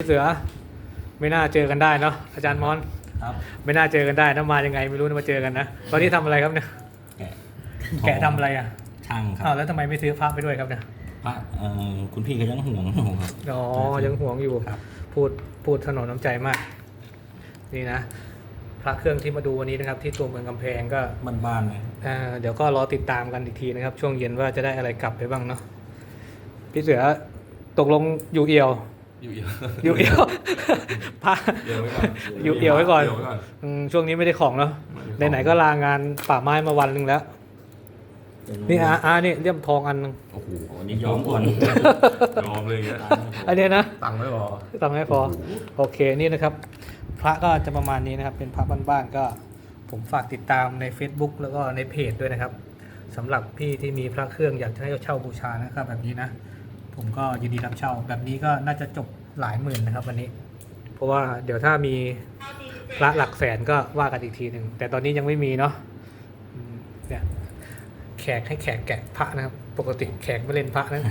พี่เสือไม่น่าเจอกันได้เนาะอาจารย์มอนครับไม่น่าเจอกันได้นะมายังไงไม่รู้นะมาเจอกันนะตอนนี้ทำอะไรครับเนี่ยแกะแกะทำอะไรอะช่างคอ้ารัวบแล้วทำไมไม่ซื้อพระไปด้วยครับเนี่ยพระเอ่อคุณพี่เขายังห่วงอยู่ครับ อ๋อยังห่วงอยู่ครับ พูดพูดถนนน้ำใจมาก นี่นะพระเครื่องที่มาดูวันนี้นะครับ ที่ตัวเมืองกำแพงก็บ้านๆเลยอ่าเดี๋ยวก็รอติดตามกันอีกทีนะครับ ช่วงเย็นว่าจะได้อะไรกลับไปบ้างเนาะพี่เสือตกลงอยู่เอียว อยู่เอียวอยู่เอียวพระเอียวไว้ก่อนอยู่เอียวไว้ก่อนเอียวไว้ก่อนอืมช่วงนี้ไม่ได้ของเนาะไม่ได้ของไหนๆก็ลางานป่าไม้มาวันหนึ่งแล้ว นี่อาอานี่เลี่ยมทองอันหนึงโอ้โหอันนี้ยอมก่อนยอมเลยเนี่ยอันเนี้ยนะตังค์ไม่พอตังค์ไม่พอ โอเคนี่นะครับ พระก็จะประมาณนี้นะครับ เป็นพระบ้านๆก็ผมฝากติดตามใน Facebook แล้วก็ในเพจด้วยนะครับสำหรับพี่ที่มีพระเครื่องอยากจะให้เช่าบูชานะครับแบบนี้นะ ผมก็ยินดีรับเช่า แบบนี้ก็น่าจะจบหลายหมื่นนะครับวันนี้ เพราะว่าเดี๋ยวถ้ามีพระหลักแสนก็ว่ากันอีกทีหนึ่งแต่ตอนนี้ยังไม่มีเนาะอืมเนี่ยแขกให้แขกแกะพระนะครับ ปกติแขกไม่เล่นพระนะ